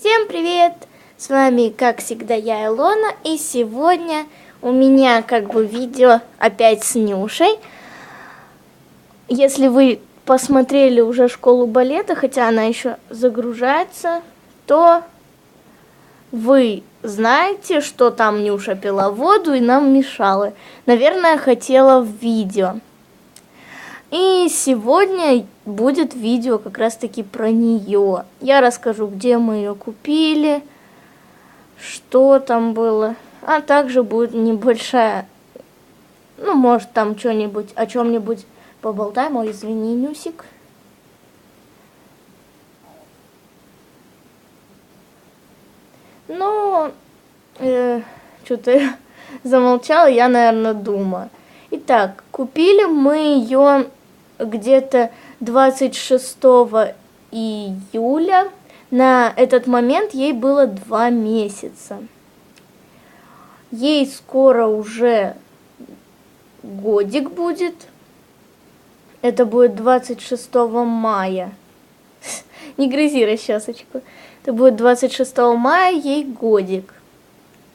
Всем привет! С вами, как всегда, я Илона, и сегодня у меня как бы видео опять с Нюшей. Если вы посмотрели уже школу балета, хотя она еще загружается, то вы знаете, что там Нюша пила воду и нам мешала. Наверное, хотела в видео. И сегодня будет видео как раз таки про нее. Я расскажу, где мы ее купили, что там было. А также будет небольшая, ну, может, там что-нибудь, о чем-нибудь поболтаем. Ой, извини, Нюсик. Ну, э, что-то замолчала, я, наверное, думаю. Итак, купили мы ее где-то 26 июля. На этот момент ей было два месяца. Ей скоро уже годик будет. Это будет 26 мая. Не грызи расчесочку. Это будет 26 мая, ей годик.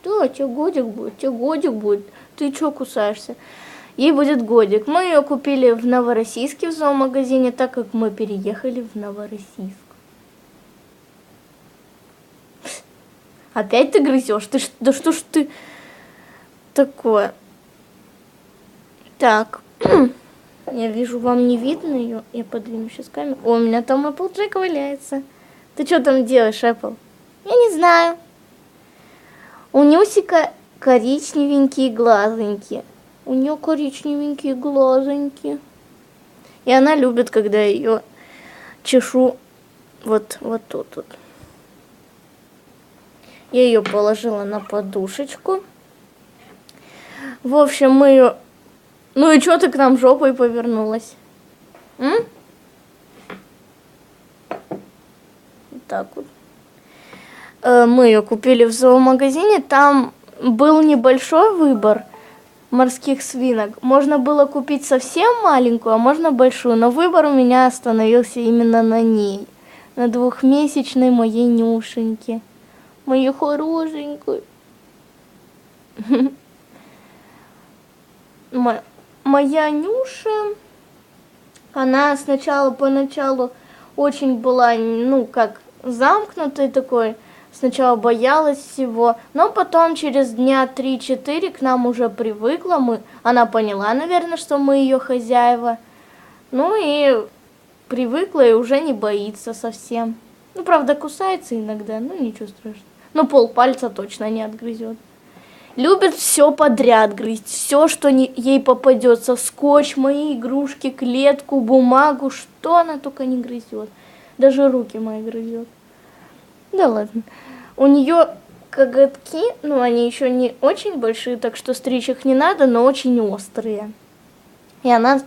Да, тебе годик будет, тебе годик будет. Ты чё кусаешься? Ей будет годик. Мы ее купили в Новороссийске в зоомагазине, так как мы переехали в Новороссийск. Опять ты грызешь? Ты, да что ж ты такое? Так. Я вижу, вам не видно ее. Я подвину сейчас камеру. О, у меня там Applejack валяется. Ты что там делаешь, Apple? Я не знаю. У Нюсика коричневенькие глазоньки. У нее коричневенькие глазоньки. И она любит, когда ее чешу вот, вот тут вот. Я ее положила на подушечку. В общем, мы ее... Ну и что ты к нам жопой повернулась? М? Так вот. Э, мы ее купили в зоомагазине. Там был небольшой выбор – морских свинок. Можно было купить совсем маленькую, а можно большую, но выбор у меня остановился именно на ней. На двухмесячной моей Нюшеньке. Моей хорошенькой. Моя Нюша, она сначала, поначалу очень была, ну, как замкнутой такой, сначала боялась всего, но потом через дня 3-4 к нам уже привыкла, мы, она поняла, наверное, что мы ее хозяева, ну и привыкла и уже не боится совсем. Ну, правда, кусается иногда, ну ничего страшного. Ну, пол пальца точно не отгрызет. Любит все подряд грызть, все, что не, ей попадется. Скотч, мои игрушки, клетку, бумагу, что она только не грызет. Даже руки мои грызет. Да ладно. У нее коготки, ну они еще не очень большие, так что стричь их не надо, но очень острые. И она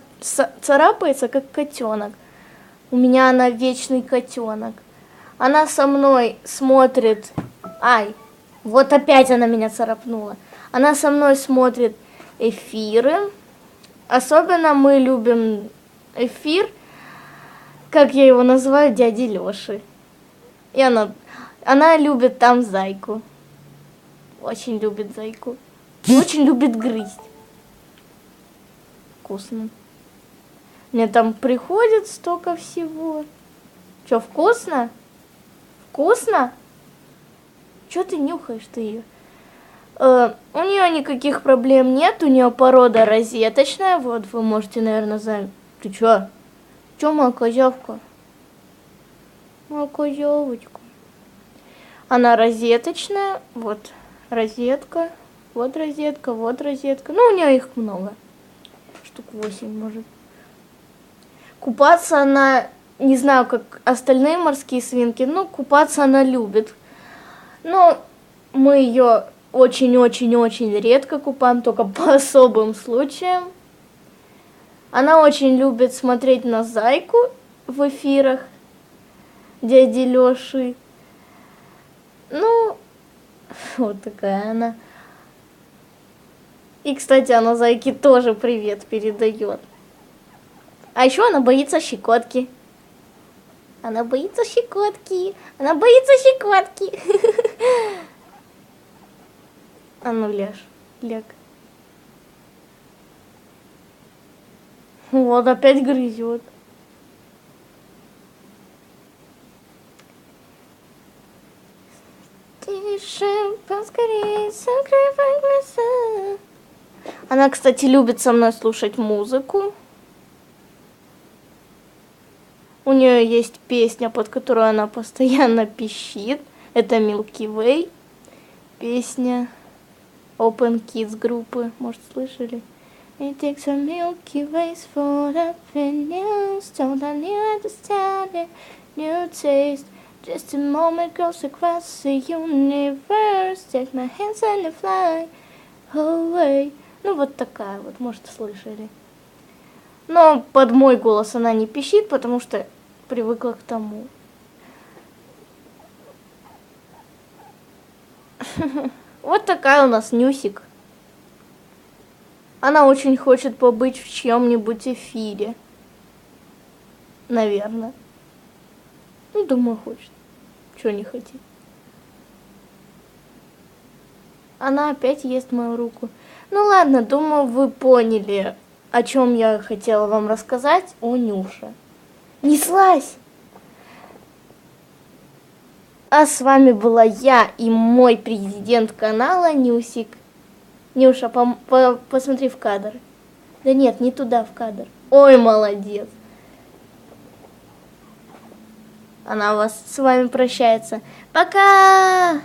царапается, как котенок. У меня она вечный котенок. Она со мной смотрит... Ай, вот опять она меня царапнула. Она со мной смотрит эфиры. Особенно мы любим эфир, как я его называю, дяди Леши. И она она любит там зайку. Очень любит зайку. Очень любит грызть. Вкусно. Мне там приходит столько всего. Че, вкусно? Вкусно? Че ты нюхаешь ты ее? Э, у нее никаких проблем нет, у нее порода розеточная. Вот вы можете, наверное, знать. Ты че? Че моя козявка? Моя козявочка. Она розеточная. Вот розетка. Вот розетка, вот розетка. Ну, у нее их много. Штук 8, может. Купаться она, не знаю, как остальные морские свинки, но купаться она любит. Но мы ее очень-очень-очень редко купаем, только по особым случаям. Она очень любит смотреть на зайку в эфирах дяди Леши. Ну, вот такая она. И, кстати, она зайке тоже привет передает. А еще она боится щекотки. Она боится щекотки. Она боится щекотки. А ну, ляж. Ляг. Вот, опять грызет. Она, кстати, любит со мной слушать музыку. У нее есть песня, под которую она постоянно пищит. Это Milky Way. Песня Open Kids группы. Может, слышали? It takes a Milky Ways for the opinions. Don't I understand it? New taste. Just a moment goes across the universe. Take my hands and fly away. Ну, вот такая вот, может, слышали. Но под мой голос она не пищит, потому что привыкла к тому. Вот такая у нас Нюсик. Она очень хочет побыть в чьем-нибудь эфире. Наверное. Ну, думаю, хочет. Чего не хотит. Она опять ест мою руку. Ну ладно, думаю, вы поняли, о чем я хотела вам рассказать о Нюше. Неслась! А с вами была я и мой президент канала Нюсик. Нюша, по по посмотри в кадр. Да нет, не туда, в кадр. Ой, молодец. Она вас с вами прощается. Пока!